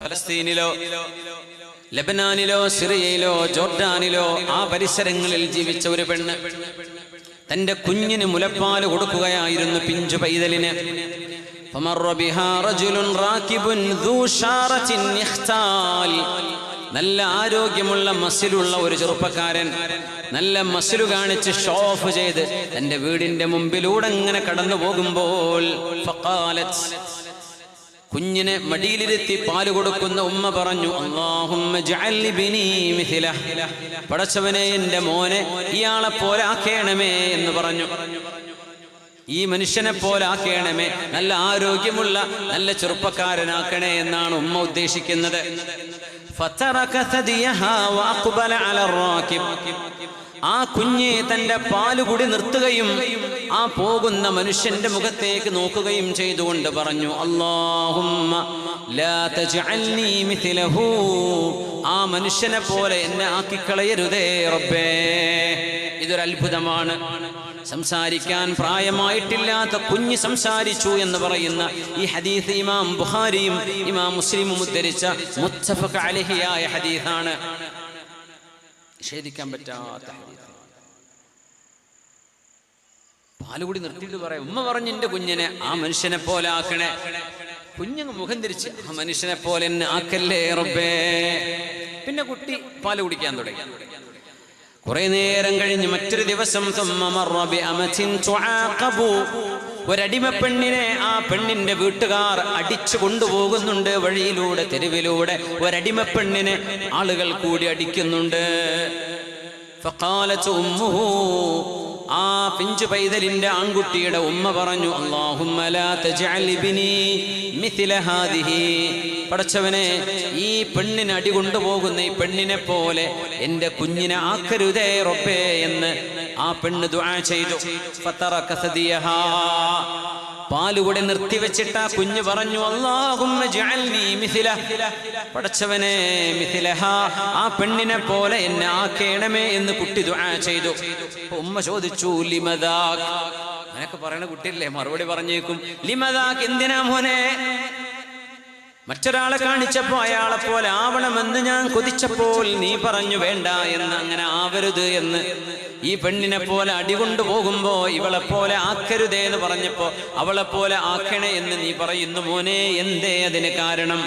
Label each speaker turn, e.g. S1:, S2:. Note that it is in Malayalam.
S1: ഫലസ്തീനിലോ ലബനാനിലോ സിറിയയിലോ ജോർഡാനിലോ ആ പരിസരങ്ങളിൽ ജീവിച്ച ഒരു പെണ്ണ് തന്റെ കുഞ്ഞിന് മുലപ്പാൽ കൊടുക്കുകയായിരുന്നു പിഞ്ചു പൈതലിന്. നല്ല ആരോഗ്യമുള്ള മസിലുള്ള ഒരു ചെറുപ്പക്കാരൻ നല്ല മസിലു കാണിച്ച് ഷോ ഓഫ് ചെയ്ത് തന്റെ വീടിന്റെ മുമ്പിലൂടെ അങ്ങനെ കടന്നു പോകുമ്പോൾ കുഞ്ഞിനെ മടിയിലിരുത്തി പാൽ കൊടുക്കുന്ന ഉമ്മ പറഞ്ഞു പടച്ചവനെ എന്റെ മോനെ ഇയാളെ പോലാക്കേണമേ എന്ന് പറഞ്ഞു. ഈ മനുഷ്യനെ പോലാക്കേണമേ നല്ല ആരോഗ്യമുള്ള നല്ല ചെറുപ്പക്കാരനാക്കണേ എന്നാണ് ഉമ്മ ഉദ്ദേശിക്കുന്നത്. ആ കുഞ്ഞെ തന്റെ പാലുകുടി നിർത്തുകയും ആ പോകുന്ന മനുഷ്യന്റെ മുഖത്തേക്ക് നോക്കുകയും ചെയ്തുകൊണ്ട് പറഞ്ഞു അള്ളാഹു ആ മനുഷ്യനെ പോലെ എന്നെ ആക്കിക്കളയരുതേ റബ്ബേ. ഇതൊരത്ഭുതമാണ് സംസാരിക്കാൻ പ്രായമായിട്ടില്ലാത്ത കുഞ്ഞ് സംസാരിച്ചു എന്ന് പറയുന്ന ഈ ഹദീസ് ഇമാം ബുഹാരിയും ഇമാം മുസ്ലിമും ഉദ്ധരിച്ച മുത്തഫ അലഹിയായ ഹദീസാണ്. നിഷേധിക്കാൻ പറ്റാത്ത ഹദീസ് പാലുകൂടി നിർത്തിയിട്ട് പറയാം. ഉമ്മ പറഞ്ഞു എന്റെ കുഞ്ഞിനെ ആ മനുഷ്യനെ പോലെ ആക്കണേ. കുഞ്ഞങ്ങ് മുഖം തിരിച്ച് ആ മനുഷ്യനെ പോലെ എന്നെ ആക്കല്ലേ റബ്ബേ. പിന്നെ കുട്ടി പാൽ കുടിക്കാൻ തുടങ്ങി. കുറെ നേരം കഴിഞ്ഞ് മറ്റൊരു ദിവസം ഒരടിമ പെണ്ണിനെ ആ പെണ്ണിന്റെ വീട്ടുകാർ അടിച്ചു കൊണ്ടുപോകുന്നുണ്ട്. വഴിയിലൂടെ തെരുവിലൂടെ ഒരടിമ പെണ്ണിനെ ആളുകൾ കൂടി അടിക്കുന്നുണ്ട്. ആ പിഞ്ചു പൈതലിന്റെ ആൺകുട്ടിയുടെ ഉമ്മ പറഞ്ഞു അള്ളാഹുമ്മല തജഅൽ ബിനി ഹാദിഹി പടച്ചവനെ ഈ പെണ്ണിന് അടി കൊണ്ടുപോകുന്ന ഈ പെണ്ണിനെ പോലെ എന്റെ കുഞ്ഞിനെ ആക്കരുതേ റൊപ്പേ എന്ന് ആ പെണ്ണ് ദുആ ചെയ്തു. പാലുകൂടെ നിർത്തിവെച്ചിട്ട് ആ കുഞ്ഞ് പറഞ്ഞു മിഥില. പടച്ചവനെ ആ പെണ്ണിനെ പോലെ എന്നെ ആക്കേണമേ എന്ന് കുട്ടി ദുആ ചെയ്തു. ഉമ്മ ചോദിച്ചു ലിമദാക് അങ്ങനെയൊക്കെ പറയണ കുട്ടിയല്ലേ മറുപടി പറഞ്ഞേക്കും. ലിമദാക് എന്തിനാ മോനെ? മറ്റൊരാളെ കാണിച്ചപ്പോ അയാളെ പോലെ ആവണമെന്ന് ഞാൻ കൊതിച്ചപ്പോൾ നീ പറഞ്ഞു വേണ്ട എന്ന് അങ്ങനെ ആവരുത് എന്ന്. ഈ പെണ്ണിനെ പോലെ അടികൊണ്ടു പോകുമ്പോ ഇവളെ പോലെ ആക്കരുതേ എന്ന് പറഞ്ഞപ്പോ അവളെ പോലെ ആക്കണേ എന്ന് നീ പറയുന്നു മോനെ എന്തേ അതിന് കാരണം?